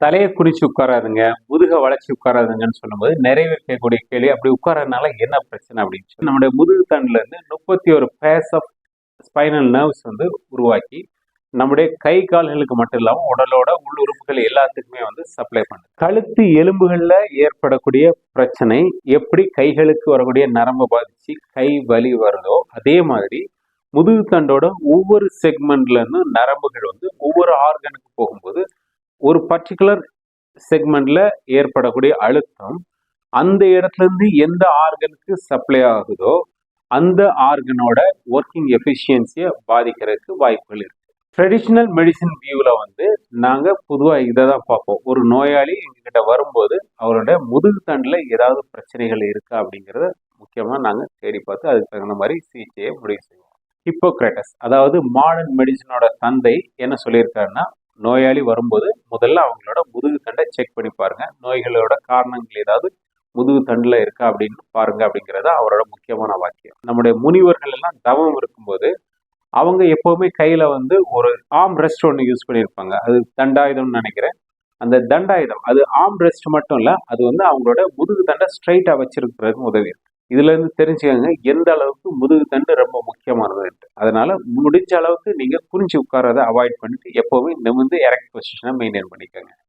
தலையை குடிச்சு உட்காராதுங்க முதுக வளைச்சி உட்காராதுங்கன்னு சொல்லும்போது நிறைவேற்கக்கூடிய கேள்வி அப்படி உட்காரதுனால என்ன பிரச்சனை அப்படின்னு சொல்லி நம்முடைய முதுகு தண்டுல இருந்து முப்பத்தி ஒரு பேஸ் ஆஃப் ஸ்பைனல் நர்வ்ஸ் வந்து உருவாக்கி நம்முடைய கை கால்களுக்கு மட்டும் இல்லாமல் உடலோட உள் உறுப்புகள் எல்லாத்துக்குமே வந்து சப்ளை பண்ணுது. கழுத்து எலும்புகளில் ஏற்படக்கூடிய பிரச்சனை எப்படி கைகளுக்கு வரக்கூடிய நரம்பை பாதிச்சு கை வலி வருதோ அதே மாதிரி முதுகு தண்டோட ஒவ்வொரு செக்மெண்ட்ல இருந்தும் நரம்புகள் வந்து ஒவ்வொரு ஆர்கனுக்கு போகும் ஒரு பர்டிகுலர் செக்மெண்ட்ல ஏற்படக்கூடிய அழுத்தம் அந்த இடத்துல இருந்து எந்த ஆர்கனுக்கு சப்ளை ஆகுதோ அந்த ஆர்கனோட ஒர்க்கிங் எஃபிஷியன்சியை பாதிக்கிறதுக்கு வாய்ப்புகள் இருக்கு. ட்ரெடிஷ்னல் மெடிசின் வியூவில் வந்து நாங்கள் பொதுவாக இதை தான் பார்ப்போம். ஒரு நோயாளி எங்ககிட்ட வரும்போது அவரோட முதுகு தண்டில் ஏதாவது பிரச்சனைகள் இருக்கா அப்படிங்கிறத முக்கியமாக நாங்கள் தேடி பார்த்து அதுக்கு தகுந்த மாதிரி சிகிச்சையை முடிவு செய்வோம். ஹிப்போக்ரேட்டஸ் அதாவது மாடர்ன் மெடிசனோட தந்தை என்ன சொல்லியிருக்காருன்னா நோயாளி வரும்போது முதல்ல அவங்களோட முதுகு தண்டை செக் பண்ணி பாருங்க. நோய்களோட காரணங்கள் ஏதாவது முதுகு தண்டில் இருக்கா அப்படின்னு பாருங்க அப்படிங்கிறது அவரோட முக்கியமான வாக்கியம். நம்முடைய முனிவர்கள் எல்லாம் தவம் இருக்கும்போது அவங்க எப்போவுமே கையில் வந்து ஒரு ஆம் ரெஸ்ட் ஒன்று யூஸ் பண்ணியிருப்பாங்க. அது தண்டாயுதம்னு நினைக்கிறேன். அந்த தண்டாயுதம் அது ஆம் ரெஸ்ட் மட்டும் இல்லை அது வந்து அவங்களோட முதுகு தண்டை ஸ்ட்ரைட்டாக வச்சிருக்கிறதுக்கு உதவி இருக்கு இதுல இருந்து தெரிஞ்சுக்கோங்க எந்த அளவுக்கு முதுகு தண்டு ரொம்ப முக்கியமானது அதனால முடிஞ்ச அளவுக்கு நீங்க குறிஞ்சி உட்காரதை அவாய்ட் பண்ணிட்டு எப்பவுமே நிமிந்து எரக்ட் பொசிஷனை மெயின்டைன் பண்ணிக்கோங்க.